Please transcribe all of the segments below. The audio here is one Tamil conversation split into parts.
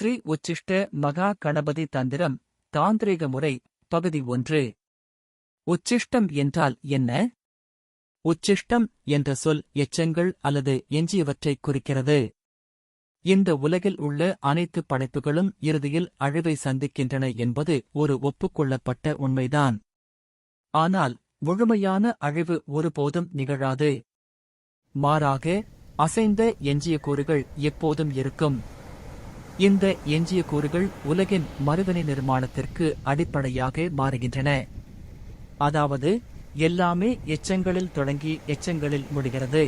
ஸ்ரீ உச்சிஷ்ட மகா கணபதி தந்திரம் தாந்திரிக முறை பகுதி ஒன்று. உச்சிஷ்டம் என்றால் என்ன? உச்சிஷ்டம் என்ற சொல் எச்சங்கள் அல்லது எஞ்சியவற்றைக் குறிக்கிறது. இந்த உலகில் உள்ள அனைத்து படைப்புகளும் இறுதியில் அழிவை சந்திக்கின்றன என்பது ஒரு ஒப்புக்கொள்ளப்பட்ட உண்மைதான். ஆனால் முழுமையான அழிவு ஒருபோதும் நிகழாது. மாறாக அசைந்த எஞ்சிய கூறுகள் எப்போதும் இருக்கும். இந்த எஞ்சிய கூறுகள் உலகின் மறுவினை நிர்மாணத்திற்கு அடிப்படையாக மாறுகின்றன. அதாவது எல்லாமே எச்சங்களில் தொடங்கி எச்சங்களில் முடிகிறது.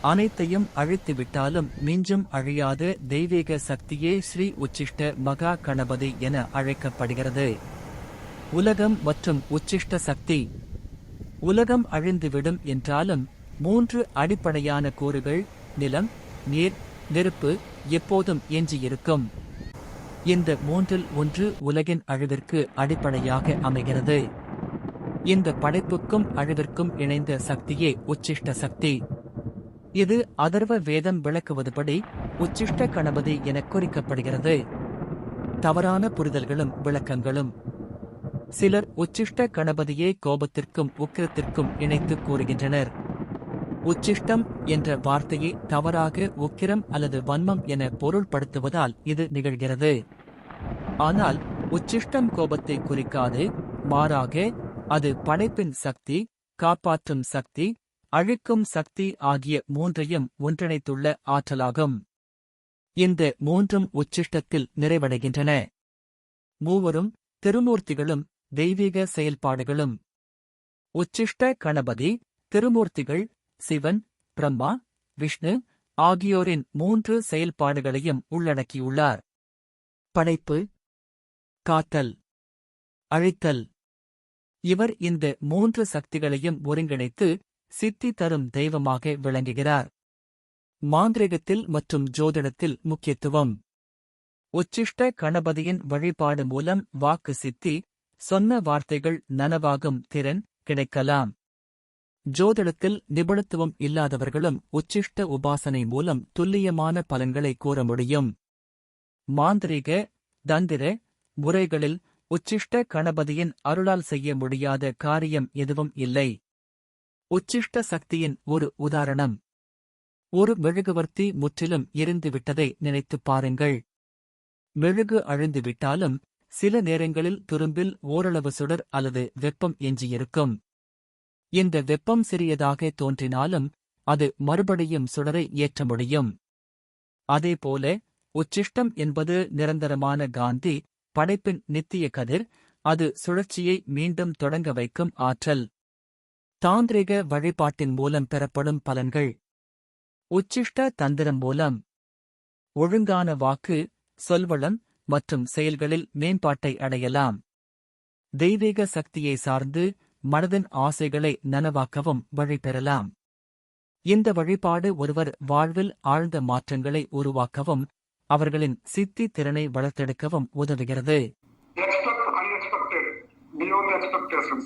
அனைத்தையும் அழித்துவிட்டாலும் மிஞ்சும் அழியாத தெய்வீக சக்தியே ஸ்ரீ உச்சிஷ்ட மகா கணபதி என அழைக்கப்படுகிறது. உலகம் மற்றும் உச்சிஷ்ட சக்தி. உலகம் அழிந்துவிடும் என்றாலும் மூன்று அடிப்படையான கூறுகள் நிலம் நீர் நெருப்பு எப்போதும் எஞ்சியிருக்கும் இந்த மூன்றில் ஒன்று உலகின் அழிவிற்கு அடிப்படையாக அமைகிறது. இந்த படைப்புக்கும் அழிவிற்கும் இணைந்த சக்தியே உச்சிஷ்ட சக்தி. இது அதர்வ வேதம் விளக்குவதுபடி உச்சிஷ்ட கணபதி என குறிக்கப்படுகிறது. தவறான புரிதல்களும் விளக்கங்களும். சிலர் உச்சிஷ்ட கணபதியை கோபத்திற்கும் உக்கிரத்திற்கும் இணைத்து கூறுகின்றனர். உச்சிஷ்டம் என்ற வார்த்தையை தவறாக உக்கிரம் அல்லது வன்மம் என பொருள்படுத்துவதால் இது நிகழ்கிறது. ஆனால் உச்சிஷ்டம் கோபத்தை குறிக்காது மாறாக அது படைப்பின் சக்தி காப்பாற்றும் சக்தி அழிக்கும் சக்தி ஆகிய மூன்றையும் ஒன்றிணைத்துள்ள ஆற்றலாகும். இந்த மூன்றும் உச்சிஷ்டத்தில் நிறைவடைகின்றன. மூவரும் திருமூர்த்திகளும் தெய்வீக செயல்பாடுகளும். உச்சிஷ்ட கணபதி திருமூர்த்திகள் சிவன் பிரம்மா விஷ்ணு ஆகியோரின் மூன்று செயல்பாடுகளையும் உள்ளடக்கியுள்ளார். படைப்பு காத்தல் அழித்தல். இவர் இந்த மூன்று சக்திகளையும் ஒருங்கிணைத்து சித்தி தரும் தெய்வமாக விளங்குகிறார். மாந்திரிகத்தில் மற்றும் ஜோதிடத்தில் முக்கியத்துவம். உச்சிஷ்ட கணபதியின் வழிபாடு மூலம் வாக்கு சித்தி சொன்ன வார்த்தைகள் நனவாகும் திறன் கிடைக்கலாம். ஜோதிடத்தில் நிபுணத்துவம் இல்லாதவர்களும் உச்சிஷ்ட உபாசனை மூலம் துல்லியமான பலன்களை கூற முடியும். மாந்திரிக தந்திர முறைகளில் உச்சிஷ்ட கணபதியின் அருளால் செய்ய முடியாத காரியம் எதுவும் இல்லை. உச்சிஷ்ட சக்தியின் ஒரு உதாரணம். ஒரு மெழுகுவர்த்தி முற்றிலும் எரிந்துவிட்டதை நினைத்துப் பாருங்கள். மெழுகு அழிந்துவிட்டாலும் சில நேரங்களில் துரும்பில் ஓரளவு சுடர் அல்லது வெப்பம் எஞ்சியிருக்கும். இந்த வெப்பம் சிறியதாக தோன்றினாலும் அது மறுபடியும் சுடரை ஏற்ற முடியும். அதேபோல உச்சிஷ்டம் என்பது நிரந்தரமான காந்தி படைப்பின் நித்திய கதிர் அது சுழற்சியை மீண்டும் தொடங்க வைக்கும் ஆற்றல். தாந்திரிக வழிபாட்டின் மூலம் பெறப்படும் பலன்கள். உச்சிஷ்ட தந்திரம் மூலம். ஒழுங்கான வாக்கு சொல்வளம் மற்றும் செயல்களில் மேம்பாட்டை அடையலாம். தெய்வீக சக்தியை சார்ந்து மனதின் ஆசைகளை நனவாக்கவும் வழி பெறலாம். இந்த வழிபாடு ஒருவர் வாழ்வில் ஆழ்ந்த மாற்றங்களை உருவாக்கவும் அவர்களின் சித்தி திறனை வளர்த்தெடுக்கவும் உதவுகிறது. Expect unexpected, beyond expectations,